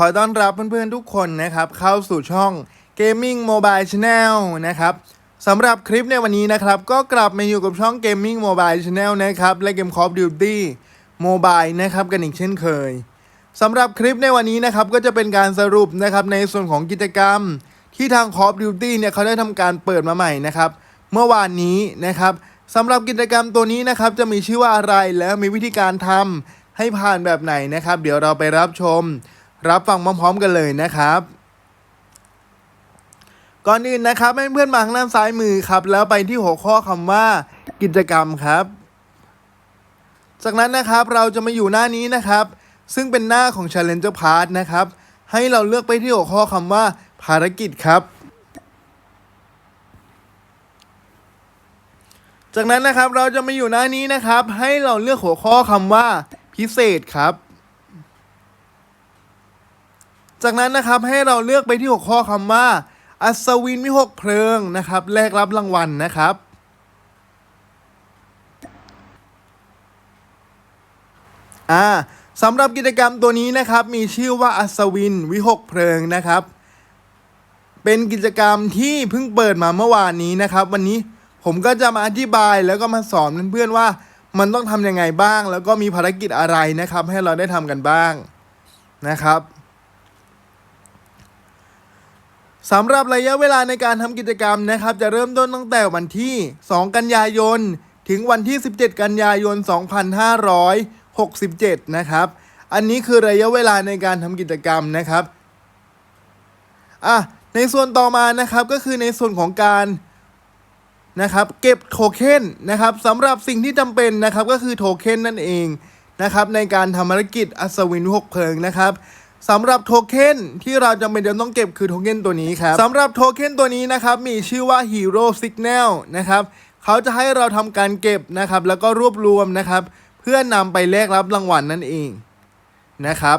ขอต้อนรับเพื่อนๆทุกคนนะครับ เข้าสู่ช่อง Gaming Mobile Channel นะครับสำหรับคลิปในวันนี้นะครับ ก็กลับมาอยู่กับช่อง Gaming Mobile Channel นะครับ และเกม Call of Duty Mobile นะครับกันอีกเช่นเคยสำหรับคลิปในวันนี้นะครับก็จะเป็นการสรุปนะครับในส่วนของกิจกรรม ที่ทาง Call of Duty เนี่ยเขาได้ทำการเปิดมาใหม่นะครับ เมื่อวานนี้นะครับสำหรับกิจกรรมตัวนี้นะครับจะมีชื่อว่าอะไรแล้วมีวิธีการทำให้ผ่านแบบไหนนะครับ เดี๋ยวเราไปรับชม รับฟังพร้อมๆกันเลยนะครับ ก่อนอื่นนะครับให้เพื่อนมาข้างด้านซ้ายมือครับ แล้วไปที่หัวข้อคำว่า กิจกรรมครับ จากนั้นนะครับเราจะมาอยู่หน้านี้นะครับ ซึ่งเป็นหน้าของ Challenger Part นะครับ ให้เราเลือกไปที่หัวข้อคำว่าภารกิจครับจากนั้นนะครับเราจะมาอยู่หน้านี้นะครับ ให้เราเลือกหัวข้อคำว่าพิเศษครับ จากนั้นนะครับให้เราเลือกไปที่หัวข้อคำว่า อัศวินวิหกเพลิงนะครับแลกรับรางวัลนะครับอ่าสำหรับกิจกรรมตัวนี้นะครับ มีชื่อว่าอัศวินวิหกเพลิงนะครับ เป็นกิจกรรมที่เพิ่งเปิดมาเมื่อวานนี้นะครับ วันนี้ผมก็จะมาอธิบายแล้วก็มาสอนเพื่อนๆว่า มันต้องทำยังไงบ้าง แล้วก็มีภารกิจอะไรนะครับ ให้เราได้ทำกันบ้างนะครับ สำหรับระยะเวลาในการทำกิจกรรมนะครับ จะเริ่มต้นตั้งแต่วันที่ 2 กันยายน ถึงวันที่ 17 กันยายน 2567 นะครับ อันนี้คือระยะเวลาในการทำกิจกรรมนะครับอะในส่วนต่อมานะครับก็คือในส่วนของการนะครับเก็บโทเค็นนะครับสำหรับสิ่งที่จำเป็นนะครับก็คือโทเค็นนั่นเองนะครับในการทำภารกิจอัศวินหกเพลิงนะครับ สำหรับโทเค็นที่เราจำเป็นจะต้องเก็บคือโทเค็นตัวนี้ครับสำหรับโทเค็นตัวนี้นะครับมีชื่อว่า Hero Signal นะครับเขาจะให้เราทำการเก็บนะครับแล้วก็รวบรวมนะครับ เพื่อนำไปแลกรับรางวัลนั่นเองนะครับ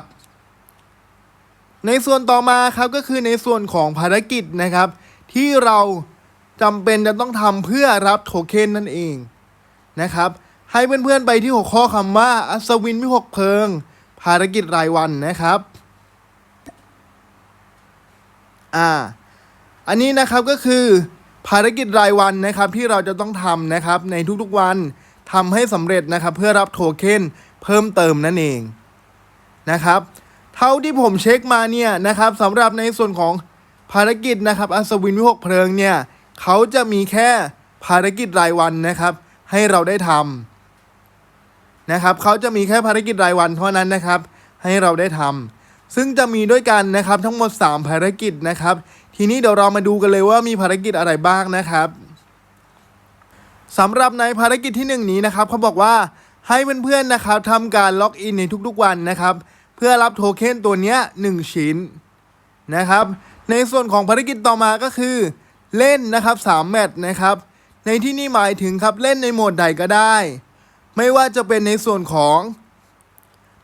ในส่วนต่อมาครับก็คือในส่วนของภารกิจนะครับ ที่เราจำเป็นจะต้องทำเพื่อรับโทเค็นนั่นเองนะครับให้เพื่อนๆไปที่หัวข้อคำว่าอัศวินวิหกเพลิง ภารกิจรายวันนะครับ อ่า อันนี้นะครับก็คือภารกิจรายวันนะครับที่เราจะต้องทำนะครับ ในทุกๆวันทำให้สำเร็จนะครับ เพื่อรับโทเค็นเพิ่มเติมนั่นเองนะครับ เท่าที่ผมเช็คมาเนี่ยนะครับสำหรับในส่วนของภารกิจนะครับอัศวินวิหกเพลิงเนี่ยเขาจะมีแค่ภารกิจรายวันนะครับ ให้เราได้ทำนะครับเขาจะมีแค่ภารกิจรายวันเท่านั้นนะครับ ให้เราได้ทำ ซึ่งจะมีด้วยกันนะครับทั้งหมด 3 ภารกิจนะครับ ทีนี้เดี๋ยวเรามาดูกันเลยว่ามีภารกิจอะไรบ้างนะครับสำหรับในภารกิจที่ 1 นี้นะครับเขาบอกว่าให้เพื่อนๆนะครับทำการล็อกอินในทุกๆวันนะครับ เพื่อรับโทเค็นตัวเนี้ย1ชิ้นนะครับ ในส่วนของภารกิจต่อมาก็คือ เล่นนะครับ3แมตช์นะครับ ในที่นี่หมายถึงครับเล่นในโหมดใดก็ได้ ไม่ว่าจะเป็นในส่วนของ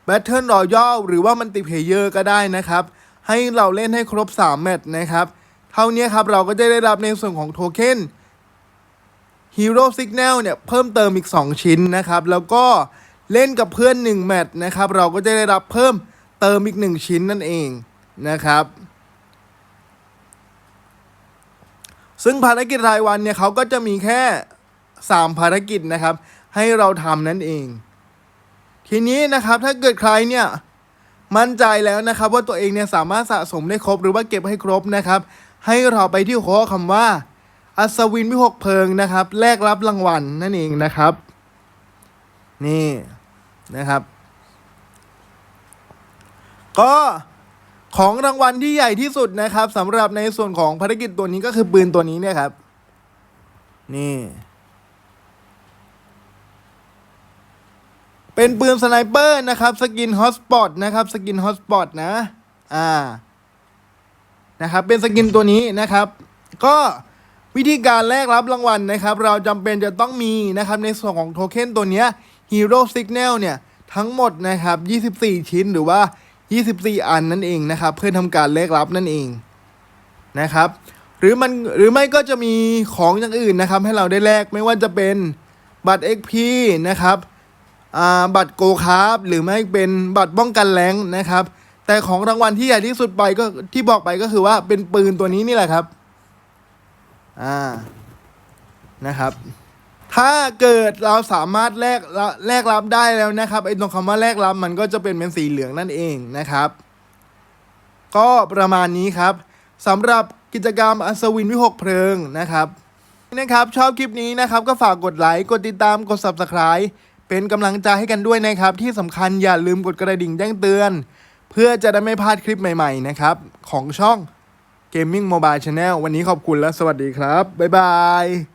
Battle Royale หรือว่ามันติเพเยอร์ก็ได้นะครับ ให้เราเล่นให้ครบ 3 แมตช์นะครับ เท่านี้ครับเราก็จะได้รับในส่วนของโทเค็น Hero Signal เนี่ยเพิ่มเติมอีก 2 ชิ้นนะครับ แล้วก็เล่นกับเพื่อน 1 แมตช์นะครับ เราก็จะได้รับเพิ่มเติมอีก 1 ชิ้นนั่นเองนะครับ ซึ่งภารกิจรายวันเนี่ยเขาก็จะมีแค่ 3 ภารกิจนะครับ ให้เราทำนั่นเอง ทีนี้นะครับถ้าเกิดใครเนี่ยมั่นใจแล้วนะครับ ว่าตัวเองเนี่ยสามารถสะสมได้ครบหรือว่าเก็บให้ครบนะครับ ให้เราไปที่ข้อคำว่า อัศวินวิหกเพลิงนะครับแลกรับรางวัลนั่นเองนะครับ นี่นะครับ ก็ของรางวัลที่ใหญ่ที่สุดนะครับสำหรับในส่วนของภารกิจตัวนี้ก็คือปืนตัวนี้เนี่ยครับ นี่ เป็นปืนสไนเปอร์นะครับสกินฮอตสปอตนะครับสกินฮอตสปอตนะ อ่า นะครับเป็นสกินตัวนี้นะครับ ก็วิธีการแลกรับรางวัลนะครับ เราจำเป็นจะต้องมีนะครับในส่วนของโทเค็นตัวนี้ Hero Signal เนี่ย ทั้งหมดนะครับ 24 ชิ้นหรือว่า 24 อันนั่นเองนะครับ เพื่อทำการแลกรับนั่นเองนะครับ หรือมันหรือไม่ก็จะมีของอย่างอื่นนะครับ ให้เราได้แลกไม่ว่าจะเป็นบัตร XP นะครับ บัตรโกคาร์บหรือไม่เป็นบัตรป้องกันแรงนะครับ แต่ของรางวัลที่ใหญ่ที่สุดไปก็ที่บอกไปก็คือว่าเป็นปืนตัวนี้นี่แหละครับอ่านะครับ ถ้าเกิดเราสามารถแลกแลกรับได้แล้วนะครับไอ้ตรงคำว่าแลกรับมันก็จะเป็นเป็นสีเหลืองนั่นเองนะครับ ก็ประมาณนี้ครับสำหรับกิจกรรมอัศวินวิหกเพลิงนะครับนะครับ ชอบคลิปนี้นะครับก็ฝากกดไลค์กดติดตามกด subscribe เป็นกำลังใจให้กันด้วยนะครับ ที่สำคัญอย่าลืมกดกระดิ่งแจ้งเตือน เพื่อจะได้ไม่พลาดคลิปใหม่ๆนะครับ ของช่อง Gaming Mobile Channel วันนี้ขอบคุณและสวัสดีครับ บ๊ายบาย